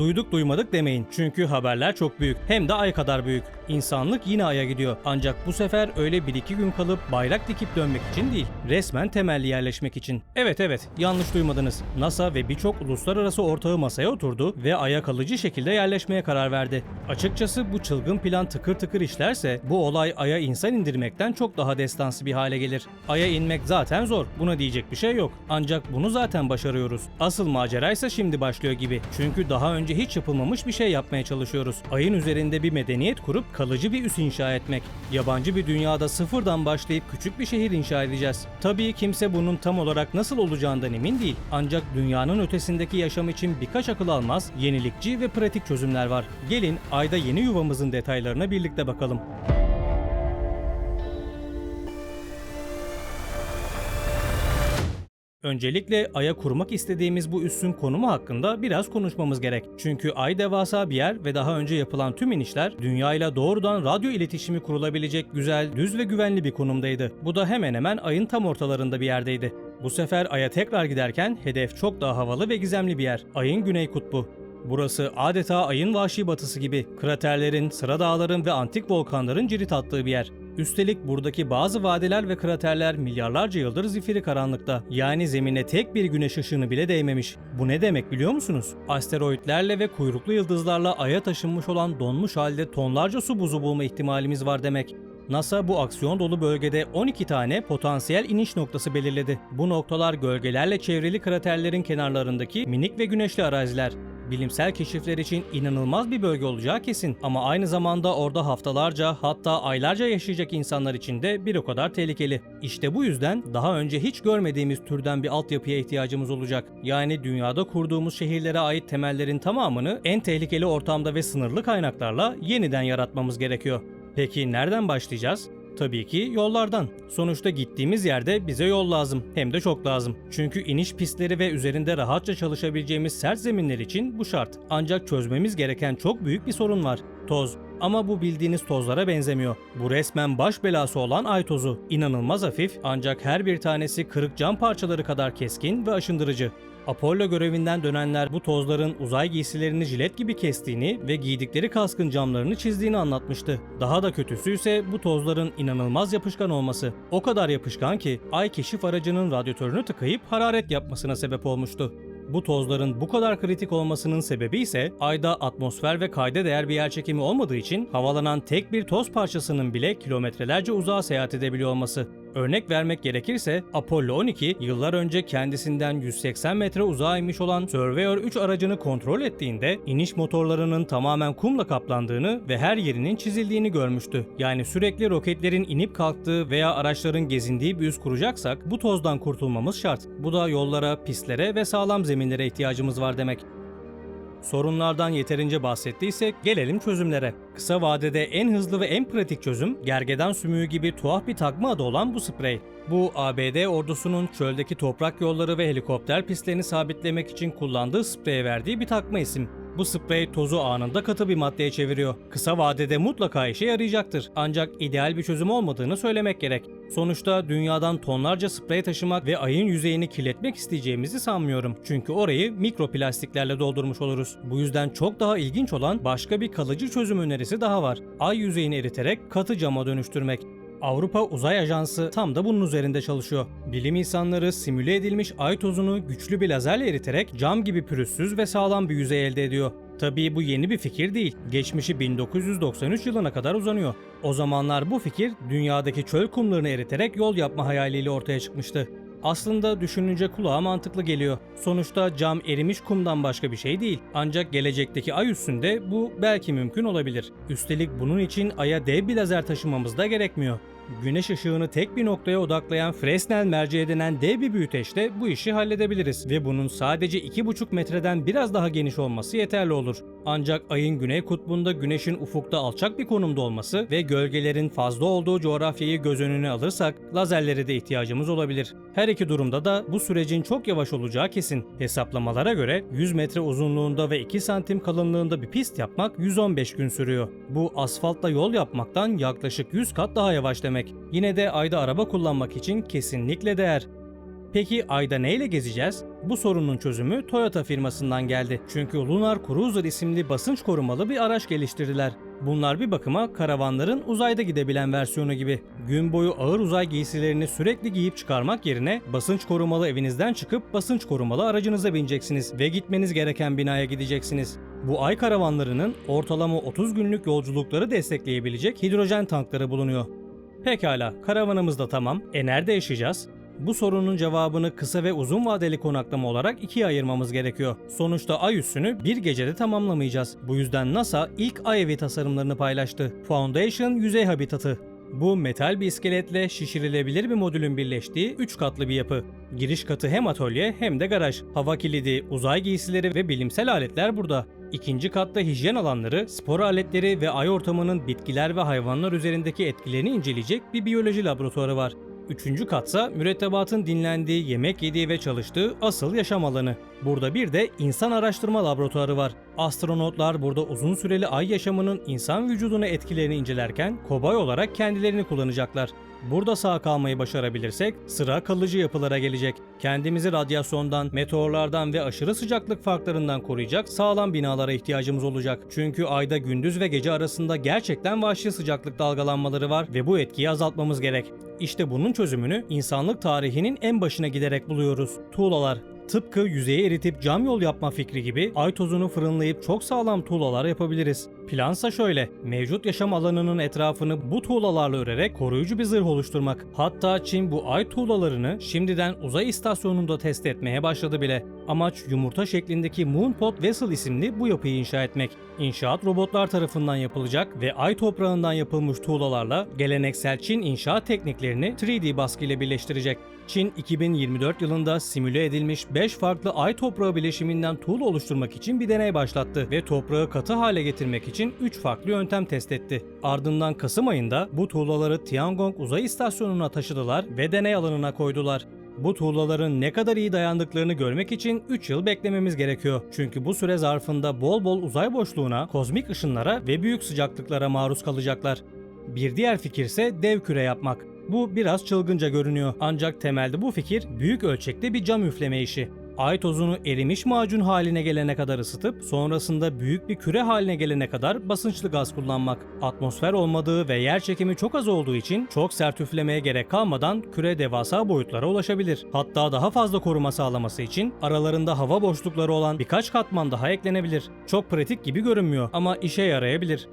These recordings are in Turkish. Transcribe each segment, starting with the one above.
Duyduk duymadık demeyin. Çünkü haberler çok büyük. Hem de ay kadar büyük. İnsanlık yine aya gidiyor. Ancak bu sefer öyle bir iki gün kalıp bayrak dikip dönmek için değil. Resmen temelli yerleşmek için. Evet evet yanlış duymadınız. NASA ve birçok uluslararası ortağı masaya oturdu ve aya kalıcı şekilde yerleşmeye karar verdi. Açıkçası bu çılgın plan tıkır tıkır işlerse bu olay aya insan indirmekten çok daha destansı bir hale gelir. Aya inmek zaten zor. Buna diyecek bir şey yok. Ancak bunu zaten başarıyoruz. Asıl macera şimdi başlıyor gibi. Çünkü daha önce hiç yapılmamış bir şey yapmaya çalışıyoruz. Ayın üzerinde bir medeniyet kurup kalıcı bir üs inşa etmek. Yabancı bir dünyada sıfırdan başlayıp küçük bir şehir inşa edeceğiz. Tabii kimse bunun tam olarak nasıl olacağından emin değil. Ancak dünyanın ötesindeki yaşam için birkaç akıl almaz, yenilikçi ve pratik çözümler var. Gelin ayda yeni yuvamızın detaylarına birlikte bakalım. Öncelikle Ay'a kurmak istediğimiz bu üssün konumu hakkında biraz konuşmamız gerek. Çünkü Ay devasa bir yer ve daha önce yapılan tüm inişler Dünya ile doğrudan radyo iletişimi kurulabilecek güzel, düz ve güvenli bir konumdaydı. Bu da hemen hemen Ay'ın tam ortalarında bir yerdeydi. Bu sefer Ay'a tekrar giderken hedef çok daha havalı ve gizemli bir yer. Ay'ın güney kutbu. Burası adeta ayın vahşi batısı gibi. Kraterlerin, sıra dağların ve antik volkanların cirit attığı bir yer. Üstelik buradaki bazı vadiler ve kraterler milyarlarca yıldır zifiri karanlıkta. Yani zemine tek bir güneş ışığını bile değmemiş. Bu ne demek biliyor musunuz? Asteroitlerle ve kuyruklu yıldızlarla aya taşınmış olan donmuş halde tonlarca su buzu bulma ihtimalimiz var demek. NASA bu aksiyon dolu bölgede 12 tane potansiyel iniş noktası belirledi. Bu noktalar gölgelerle çevrili kraterlerin kenarlarındaki minik ve güneşli araziler. Bilimsel keşifler için inanılmaz bir bölge olacağı kesin ama aynı zamanda orada haftalarca hatta aylarca yaşayacak insanlar için de bir o kadar tehlikeli. İşte bu yüzden daha önce hiç görmediğimiz türden bir altyapıya ihtiyacımız olacak. Yani dünyada kurduğumuz şehirlere ait temellerin tamamını en tehlikeli ortamda ve sınırlı kaynaklarla yeniden yaratmamız gerekiyor. Peki nereden başlayacağız? Tabii ki yollardan. Sonuçta gittiğimiz yerde bize yol lazım. Hem de çok lazım. Çünkü iniş pistleri ve üzerinde rahatça çalışabileceğimiz sert zeminler için bu şart. Ancak çözmemiz gereken çok büyük bir sorun var. Toz. Ama bu bildiğiniz tozlara benzemiyor. Bu resmen baş belası olan ay tozu. İnanılmaz hafif ancak her bir tanesi kırık cam parçaları kadar keskin ve aşındırıcı. Apollo görevinden dönenler bu tozların uzay giysilerini jilet gibi kestiğini ve giydikleri kaskın camlarını çizdiğini anlatmıştı. Daha da kötüsü ise bu tozların inanılmaz yapışkan olması. O kadar yapışkan ki ay keşif aracının radyatörünü tıkayıp hararet yapmasına sebep olmuştu. Bu tozların bu kadar kritik olmasının sebebi ise ayda atmosfer ve kayda değer bir yerçekimi olmadığı için havalanan tek bir toz parçasının bile kilometrelerce uzağa seyahat edebiliyor olması. Örnek vermek gerekirse Apollo 12 yıllar önce kendisinden 180 metre uzağa inmiş olan Surveyor 3 aracını kontrol ettiğinde iniş motorlarının tamamen kumla kaplandığını ve her yerinin çizildiğini görmüştü. Yani sürekli roketlerin inip kalktığı veya araçların gezindiği bir üs kuracaksak bu tozdan kurtulmamız şart. Bu da yollara, pistlere ve sağlam zeminlere ihtiyacımız var demek. Sorunlardan yeterince bahsettiysek gelelim çözümlere. Kısa vadede en hızlı ve en pratik çözüm gergedan sümüğü gibi tuhaf bir takma adı olan bu sprey. Bu ABD ordusunun çöldeki toprak yolları ve helikopter pistlerini sabitlemek için kullandığı spreye verdiği bir takma isim. Bu sprey tozu anında katı bir maddeye çeviriyor. Kısa vadede mutlaka işe yarayacaktır. Ancak ideal bir çözüm olmadığını söylemek gerek. Sonuçta dünyadan tonlarca sprey taşımak ve ayın yüzeyini kirletmek isteyeceğimizi sanmıyorum. Çünkü orayı mikroplastiklerle doldurmuş oluruz. Bu yüzden çok daha ilginç olan başka bir kalıcı çözüm önerisi daha var. Ay yüzeyini eriterek katı cama dönüştürmek. Avrupa Uzay Ajansı tam da bunun üzerinde çalışıyor. Bilim insanları simüle edilmiş ay tozunu güçlü bir lazerle eriterek cam gibi pürüzsüz ve sağlam bir yüzey elde ediyor. Tabii bu yeni bir fikir değil. Geçmişi 1993 yılına kadar uzanıyor. O zamanlar bu fikir dünyadaki çöl kumlarını eriterek yol yapma hayaliyle ortaya çıkmıştı. Aslında düşününce kulağa mantıklı geliyor. Sonuçta cam erimiş kumdan başka bir şey değil. Ancak gelecekteki ay üstünde bu belki mümkün olabilir. Üstelik bunun için aya dev bir lazer taşımamız da gerekmiyor. Güneş ışığını tek bir noktaya odaklayan Fresnel merceği denen dev bir büyüteçte bu işi halledebiliriz ve bunun sadece 2,5 metreden biraz daha geniş olması yeterli olur. Ancak ayın güney kutbunda güneşin ufukta alçak bir konumda olması ve gölgelerin fazla olduğu coğrafyayı göz önüne alırsak lazerlere de ihtiyacımız olabilir. Her iki durumda da bu sürecin çok yavaş olacağı kesin. Hesaplamalara göre 100 metre uzunluğunda ve 2 santim kalınlığında bir pist yapmak 115 gün sürüyor. Bu asfaltla yol yapmaktan yaklaşık 100 kat daha yavaş demek. Yine de ayda araba kullanmak için kesinlikle değer. Peki ayda neyle gezeceğiz? Bu sorunun çözümü Toyota firmasından geldi. Çünkü Lunar Cruiser isimli basınç korumalı bir araç geliştirdiler. Bunlar bir bakıma karavanların uzayda gidebilen versiyonu gibi. Gün boyu ağır uzay giysilerini sürekli giyip çıkarmak yerine basınç korumalı evinizden çıkıp basınç korumalı aracınıza bineceksiniz ve gitmeniz gereken binaya gideceksiniz. Bu ay karavanlarının ortalama 30 günlük yolculukları destekleyebilecek hidrojen tankları bulunuyor. Pekala, karavanımız da tamam. E nerede yaşayacağız? Bu sorunun cevabını kısa ve uzun vadeli konaklama olarak ikiye ayırmamız gerekiyor. Sonuçta ay üssünü bir gecede tamamlamayacağız. Bu yüzden NASA ilk ay evi tasarımlarını paylaştı. Foundation yüzey habitatı. Bu metal bir iskeletle şişirilebilir bir modülün birleştiği 3 katlı bir yapı. Giriş katı hem atölye hem de garaj. Hava kilidi, uzay giysileri ve bilimsel aletler burada. İkinci katta hijyen alanları, spor aletleri ve ay ortamının bitkiler ve hayvanlar üzerindeki etkilerini inceleyecek bir biyoloji laboratuvarı var. Üçüncü katsa mürettebatın dinlendiği, yemek yediği ve çalıştığı asıl yaşam alanı. Burada bir de insan araştırma laboratuvarı var. Astronotlar burada uzun süreli ay yaşamının insan vücuduna etkilerini incelerken kobay olarak kendilerini kullanacaklar. Burada sağ kalmayı başarabilirsek sıra kalıcı yapılara gelecek. Kendimizi radyasyondan, meteorlardan ve aşırı sıcaklık farklarından koruyacak sağlam binalara ihtiyacımız olacak. Çünkü ayda gündüz ve gece arasında gerçekten vahşi sıcaklık dalgalanmaları var ve bu etkiyi azaltmamız gerek. İşte bunun çözümünü insanlık tarihinin en başına giderek buluyoruz. Tuğlalar. Tıpkı yüzeyi eritip cam yol yapma fikri gibi ay tozunu fırınlayıp çok sağlam tuğlalar yapabiliriz. Plansa şöyle, mevcut yaşam alanının etrafını bu tuğlalarla örerek koruyucu bir zırh oluşturmak. Hatta Çin bu ay tuğlalarını şimdiden uzay istasyonunda test etmeye başladı bile. Amaç yumurta şeklindeki Moonpot Vessel isimli bu yapıyı inşa etmek. İnşaat robotlar tarafından yapılacak ve ay toprağından yapılmış tuğlalarla geleneksel Çin inşaat tekniklerini 3D baskı ile birleştirecek. Çin 2024 yılında simüle edilmiş 5 farklı ay toprağı bileşiminden tuğla oluşturmak için bir deney başlattı ve toprağı katı hale getirmek için 3 farklı yöntem test etti. Ardından Kasım ayında bu tuğlaları Tiangong uzay istasyonuna taşıdılar ve deney alanına koydular. Bu tuğlaların ne kadar iyi dayandıklarını görmek için 3 yıl beklememiz gerekiyor. Çünkü bu süre zarfında bol bol uzay boşluğuna, kozmik ışınlara ve büyük sıcaklıklara maruz kalacaklar. Bir diğer fikir ise dev küre yapmak. Bu biraz çılgınca görünüyor ancak temelde bu fikir büyük ölçekte bir cam üfleme işi. Ay tozunu erimiş macun haline gelene kadar ısıtıp sonrasında büyük bir küre haline gelene kadar basınçlı gaz kullanmak. Atmosfer olmadığı ve yer çekimi çok az olduğu için çok sert üflemeye gerek kalmadan küre devasa boyutlara ulaşabilir. Hatta daha fazla koruma sağlaması için aralarında hava boşlukları olan birkaç katman daha eklenebilir. Çok pratik gibi görünmüyor ama işe yarayabilir.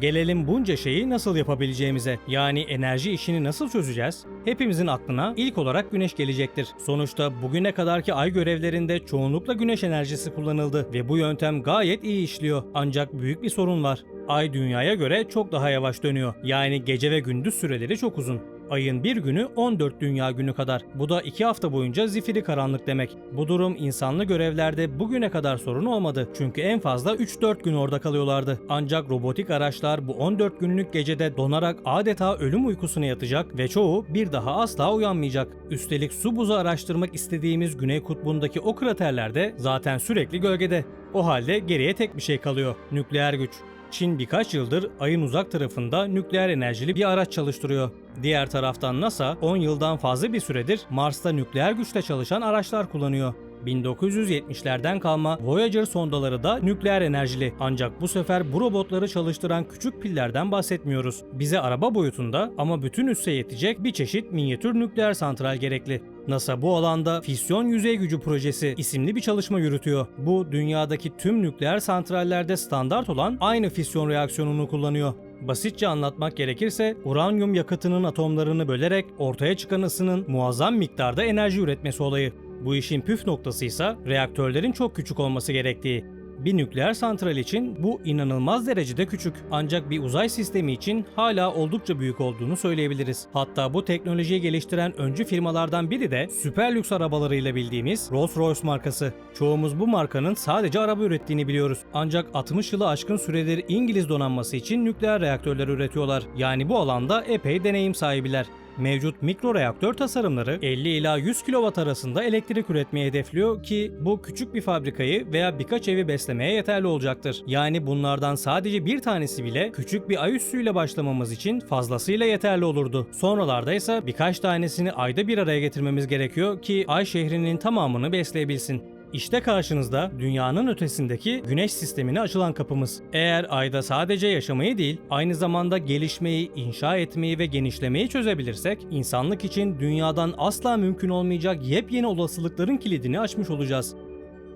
Gelelim bunca şeyi nasıl yapabileceğimize. Yani enerji işini nasıl çözeceğiz? Hepimizin aklına ilk olarak güneş gelecektir. Sonuçta bugüne kadarki ay görevlerinde çoğunlukla güneş enerjisi kullanıldı ve bu yöntem gayet iyi işliyor. Ancak büyük bir sorun var. Ay dünyaya göre çok daha yavaş dönüyor. Yani gece ve gündüz süreleri çok uzun. Ayın bir günü 14 dünya günü kadar. Bu da 2 hafta boyunca zifiri karanlık demek. Bu durum insanlı görevlerde bugüne kadar sorun olmadı. Çünkü en fazla 3-4 gün orada kalıyorlardı. Ancak robotik araçlar bu 14 günlük gecede donarak adeta ölüm uykusuna yatacak ve çoğu bir daha asla uyanmayacak. Üstelik su buzu araştırmak istediğimiz Güney Kutbu'ndaki o kraterlerde zaten sürekli gölgede. O halde geriye tek bir şey kalıyor. Nükleer güç. Çin birkaç yıldır ayın uzak tarafında nükleer enerjili bir araç çalıştırıyor. Diğer taraftan NASA 10 yıldan fazla bir süredir Mars'ta nükleer güçle çalışan araçlar kullanıyor. 1970'lerden kalma Voyager sondaları da nükleer enerjili. Ancak bu sefer bu robotları çalıştıran küçük pillerden bahsetmiyoruz. Bize araba boyutunda ama bütün üsse yetecek bir çeşit minyatür nükleer santral gerekli. NASA bu alanda Fisyon Yüzey Gücü Projesi isimli bir çalışma yürütüyor. Bu dünyadaki tüm nükleer santrallerde standart olan aynı fisyon reaksiyonunu kullanıyor. Basitçe anlatmak gerekirse uranyum yakıtının atomlarını bölerek ortaya çıkan ısının muazzam miktarda enerji üretmesi olayı. Bu işin püf noktası ise reaktörlerin çok küçük olması gerektiği. Bir nükleer santral için bu inanılmaz derecede küçük. Ancak bir uzay sistemi için hala oldukça büyük olduğunu söyleyebiliriz. Hatta bu teknolojiyi geliştiren öncü firmalardan biri de süper lüks arabalarıyla bildiğimiz Rolls-Royce markası. Çoğumuz bu markanın sadece araba ürettiğini biliyoruz. Ancak 60 yılı aşkın süredir İngiliz donanması için nükleer reaktörler üretiyorlar. Yani bu alanda epey deneyim sahibiler. Mevcut mikroreaktör tasarımları 50 ila 100 kW arasında elektrik üretmeyi hedefliyor ki bu küçük bir fabrikayı veya birkaç evi beslemeye yeterli olacaktır. Yani bunlardan sadece bir tanesi bile küçük bir ay üssüyle başlamamız için fazlasıyla yeterli olurdu. Sonralarda ise birkaç tanesini ayda bir araya getirmemiz gerekiyor ki ay şehrinin tamamını besleyebilsin. İşte karşınızda dünyanın ötesindeki güneş sistemine açılan kapımız. Eğer ayda sadece yaşamayı değil, aynı zamanda gelişmeyi, inşa etmeyi ve genişlemeyi çözebilirsek, insanlık için dünyadan asla mümkün olmayacak yepyeni olasılıkların kilidini açmış olacağız.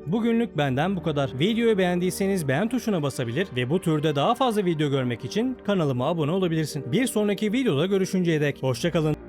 Bugünlük benden bu kadar. Videoyu beğendiyseniz beğen tuşuna basabilir ve bu türde daha fazla video görmek için kanalıma abone olabilirsin. Bir sonraki videoda görüşünceye dek hoşçakalın.